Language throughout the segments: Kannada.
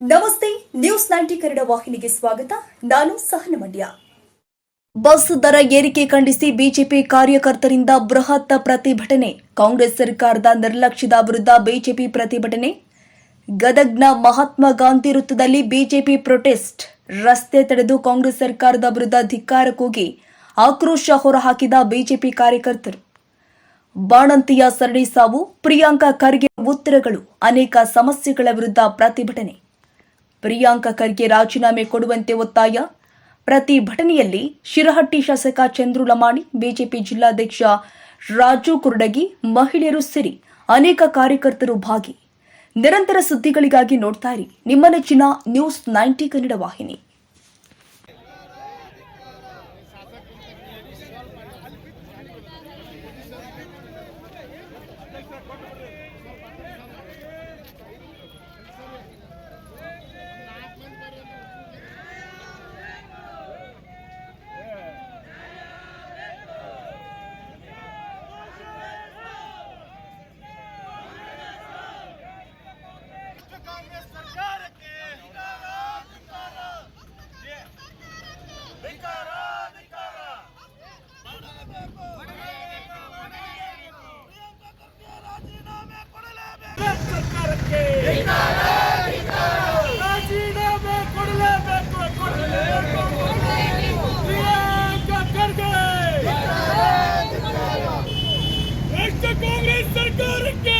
ನಮಸ್ತೆ, ನ್ಯೂಸ್ ನೈಂಟಿ ಕನ್ನಡ ವಾಹಿನಿಗೆ ಸ್ವಾಗತ. ನಾನು ಸಹನ ಮಂಡ್ಯ ಬಸ್ ದರ ಏರಿಕೆ ಖಂಡಿಸಿ ಬಿಜೆಪಿ ಕಾರ್ಯಕರ್ತರಿಂದ ಬೃಹತ್ ಪ್ರತಿಭಟನೆ. ಕಾಂಗ್ರೆಸ್ ಸರ್ಕಾರದ ನಿರ್ಲಕ್ಷ್ಯದ ವಿರುದ್ಧ ಬಿಜೆಪಿ ಪ್ರತಿಭಟನೆ. ಗದಗ್ನ ಮಹಾತ್ಮ ಗಾಂಧಿ ವೃತ್ತದಲ್ಲಿ ಬಿಜೆಪಿ ಪ್ರೊಟೆಸ್ಟ್. ರಸ್ತೆ ತಡೆದು ಕಾಂಗ್ರೆಸ್ ಸರ್ಕಾರದ ವಿರುದ್ಧ ಧಿಕ್ಕಾರ ಕೂಗಿ ಆಕ್ರೋಶ ಹೊರಹಾಕಿದ ಬಿಜೆಪಿ ಕಾರ್ಯಕರ್ತರು. ಬಾಣಂತಿಯ ಸರಣಿ ಸಾವು, ಪ್ರಿಯಾಂಕಾ ಖರ್ಗೆ ಉತ್ತರಗಳು, ಅನೇಕ ಸಮಸ್ಯೆಗಳ ವಿರುದ್ಧ ಪ್ರತಿಭಟನೆ. ಪ್ರಿಯಾಂಕಾ ಖರ್ಗೆ ರಾಜೀನಾಮೆ ಕೊಡುವಂತೆ ಒತ್ತಾಯ. ಪ್ರತಿಭಟನೆಯಲ್ಲಿ ಶಿರಹಟ್ಟಿ ಶಾಸಕ ಚಂದ್ರು ಲಮಾಣಿ ಬಿಜೆಪಿ ಜಿಲ್ಲಾಧ್ಯಕ್ಷ ರಾಜು ಕುರುಡಗಿ ಮಹಿಳೆಯರು ಸೇರಿ ಅನೇಕ ಕಾರ್ಯಕರ್ತರು ಭಾಗಿ. ನಿರಂತರ ಸುದ್ದಿಗಳಿಗಾಗಿ ನೋಡ್ತಾ ನಿಮ್ಮ ನೆಚ್ಚಿನ ನ್ಯೂಸ್ ನೈಂಟಿ ಕನ್ನಡ ವಾಹಿನಿ. ಕಾಂಗ್ರೆಸ್ ಸರ್ಕಾರಕ್ಕೆ ಧಿಕ್ಕಾರ ಧಿಕ್ಕಾರ ಮಾಡಲೇಬೇಕು ಪ್ರಿಯಾಂಕಾ ಖರ್ಗೆ ರಾಜೀನಾಮೆ ಕೊಡಲೇಬೇಕು ಸರ್ಕಾರಕ್ಕೆ ರಾಜೀನಾಮೆ ಕೊಡಲೇಬೇಕು ಕೊಡಲೇಬೇಕು ಪ್ರಿಯಾಂಕಾ ಖರ್ಗೆ ರಾಷ್ಟ್ರ ಕಾಂಗ್ರೆಸ್ ಸರ್ಕಾರಕ್ಕೆ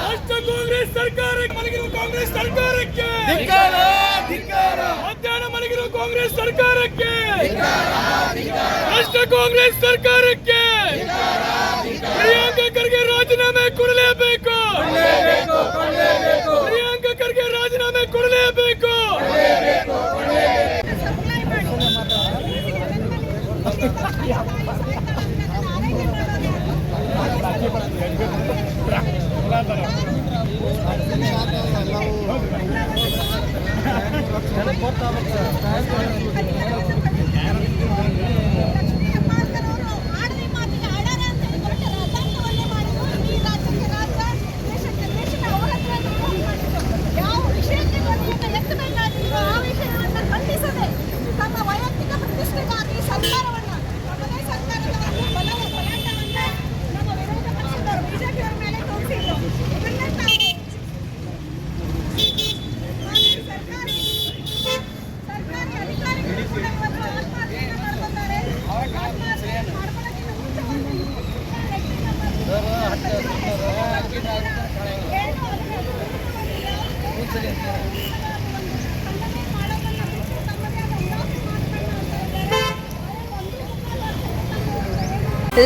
ರಾಷ್ಟ್ರ ಕಾಂಗ್ರೆಸ್ ಸರ್ಕಾರಕ್ಕೆ ಮಲಗಿರುವ ಕಾಂಗ್ರೆಸ್ ಸರ್ಕಾರಕ್ಕೆ! ಮಧ್ಯಾಹ್ನ ಮಲಗಿರುವ ಕಾಂಗ್ರೆಸ್ ಸರ್ಕಾರಕ್ಕೆ! ರಾಷ್ಟ್ರ ಕಾಂಗ್ರೆಸ್ ಸರ್ಕಾರಕ್ಕೆ! ಪ್ರಿಯಾಂಕಾ ಖರ್ಗೆ ರಾಜೀನಾಮೆ ಕೊಡಲೇಬೇಕು चलो बहुत काम कर रहा है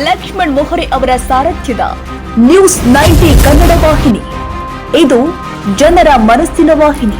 ಲಕ್ಷ್ಮಣ್ ಮೊಹರೆ ಅವರ ಸಾರಥ್ಯದ ನ್ಯೂಸ್ ನೈಂಟಿ ಕನ್ನಡ ವಾಹಿನಿ. ಇದು ಜನರ ಮನಸ್ಸಿನ ವಾಹಿನಿ.